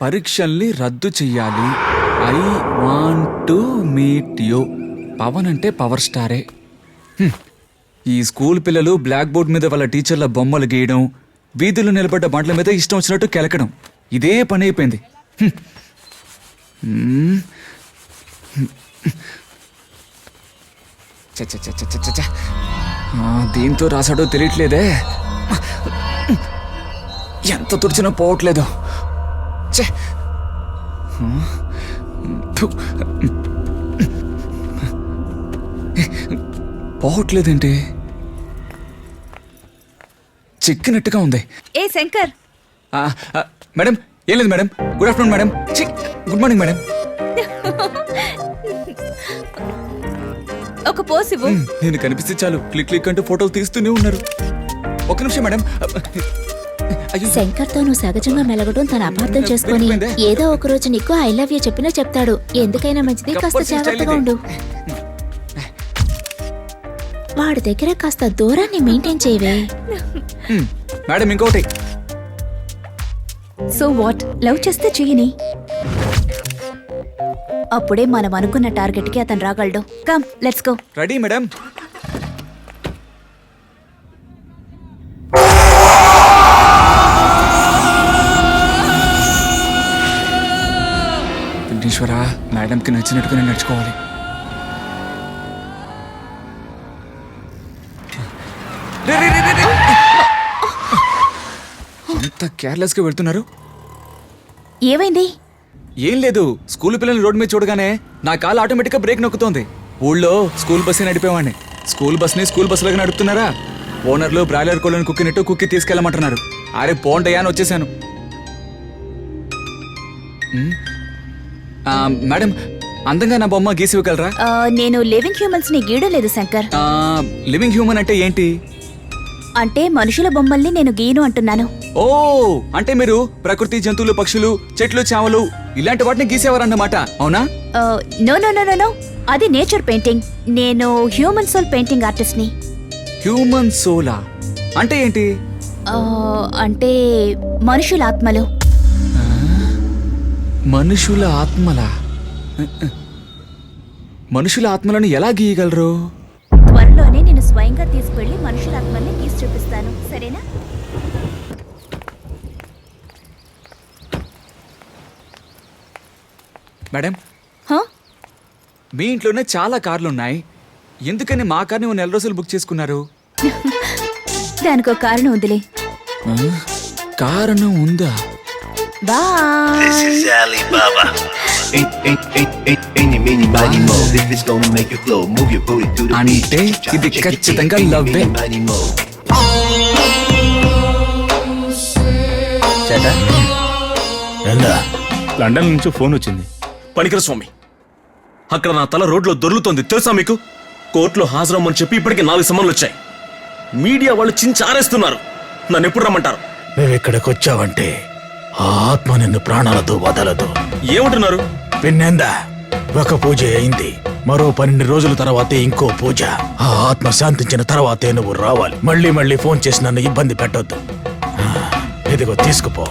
పరీక్షల్ని రద్దు చెయ్యాలి. I want to meet you. Pavan అంటే పవర్ స్టారే. హ్మ్. ఈ స్కూల్ పిల్లలు బ్లాక్ బోర్డ్ మీద వాళ్ళ టీచర్ల బొమ్మలు గీయడం వీధులు నిలబడ్డ బండ్ల మీద ఇష్టం వచ్చినట్టు కెలకడం. ఇదే పని అయిపోయింది. హ్మ్. హ్మ్. చ చ చ చ చ్చ, చ్చ. ఆ, దీంతో రాసాడో తెలియట్లేదే. ఎంత తుడిచినా పోవట్లేదు. ఛే. పోవట్లేదేంటి చిక్కినట్టుగా ఉంది. ఏ శంకర్? మేడం ఏం లేదు madam. Good afternoon madam. Good morning madam. ఒక పోస్ ఇవ్వు. నేను కనిపిస్తే చాలు. క్లిక్ క్లిక్ అంటూ ఫోటోలు తీస్తూనే ఉన్నారు. ఒక నిమిషం మేడం. శంకర్తో నువ్వు సహజంగా మెలగడం తన అపార్థం చేసుకొని. ఏదో ఒక రోజు నీకు ఐ లవ్ యూ చెప్పినా చెప్తాడు. ఎందుకైనా మంచిది కాస్త జాగ్రత్తగా. ఉండు. వాడి దగ్గర కాస్త దూరాన్ని మెయింటైన్ చేయవే. మేడం ఇంకోటి. సో వాట్ లవ్ చేస్తే చెయ్యని? అప్పుడే మనం అనుకున్న టార్గెట్కి అతను రాగలడు. Come let's go ready madam Vighneshwara మేడంకి నచ్చినట్టుగానే నడుచుకోవాలి. ఎంత కేర్లెస్గా వెళ్తున్నారు? ఏమైంది? ఏం లేదు స్కూల్ పిల్లల్ని రోడ్డు మీద చూడగానే నా కాలు ఆటోమేటిక్గా బ్రేక్ నొక్కుతోంది. ఊళ్ళో స్కూల్ బస్సే నడిపేవాడిని. School బస్ని school బస్సులాగా నడుపుతున్నారా? ఓనర్లు బ్రాయిలర్ కోళ్ళని కుక్కినట్టు కుక్కి తీసుకెళ్ళమంటున్నారు. అరే పోండయ్యా అని వచ్చేసాను. మేడం అందంగా నా బొమ్మ గీసి ఇవ్వగలరా? ఆ, నేను లివింగ్ హ్యూమన్స్ని గీయలేదు శంకర్. ఆ, లివింగ్ హ్యూమన్ అంటే ఏంటి? అంటే మనుషుల బొమ్మల్ని నేను గీయను అంటున్నాను. ఓ అంటే మీరు ప్రకృతి జంతువులు పక్షులు చెట్లు చేవలు ఇలాంటి వాటిని గీసేవారన్నమాట అవునా? ఆ, no no no no no. అది నేచర్ పెయింటింగ్. నేను హ్యూమన్ సోల్ పెయింటింగ్ ఆర్టిస్ట్ని హ్యూమన్ సోలా? అంటే ఏంటి? ఆ, అంటే మనుషుల ఆత్మలు. మనుషుల ఆత్మల? మనుషుల ఆత్మలను ఎలా గీయగలరు? త్వరలోనే నేను స్వయంగా తీసుకెళ్ళి మనుషుల ఆత్మల్ని గీసి చూపిస్తాను. సరేనా? మేడం హా? మీ ఇంట్లోనే చాలా కార్లు ఉన్నాయి ఎందుకని మా కార్ని ఓ నెల రోజులు బుక్ చేసుకున్నారు? దానికి ఒక కారణం ఉందిలే? కారణం ఉందా? Bye. This is Alibaba. అంటే ఇది ఖచ్చితంగా లవ్ లండన్ నుంచి ఫోన్ వచ్చింది. పనికర స్వామి. అక్కడ నా తల రోడ్లో దొర్లుతోంది. తెలుసా మీకు? కోర్టులో హాజరమ్మని చెప్పి ఇప్పటికే నాలుగు సమన్లు వచ్చాయి. మీడియా వాళ్ళు చించి ఆరేస్తున్నారు. నన్ను ఎప్పుడు రమ్మంటారు? మేము ఇక్కడికి వచ్చావంటే ఆ ఆత్మ నిన్ను ప్రాణాలతో వదలతో ఏమంటున్నారు? పిన్నెందా ఒక పూజ అయింది. మరో పన్నెండు రోజుల తర్వాతే ఇంకో పూజ. ఆ ఆత్మ శాంతించిన తర్వాతే నువ్వు రావాలి. మళ్ళీ మళ్ళీ ఫోన్ చేసి నన్ను ఇబ్బంది పెట్టొద్దు. ఇదిగో తీసుకుపో.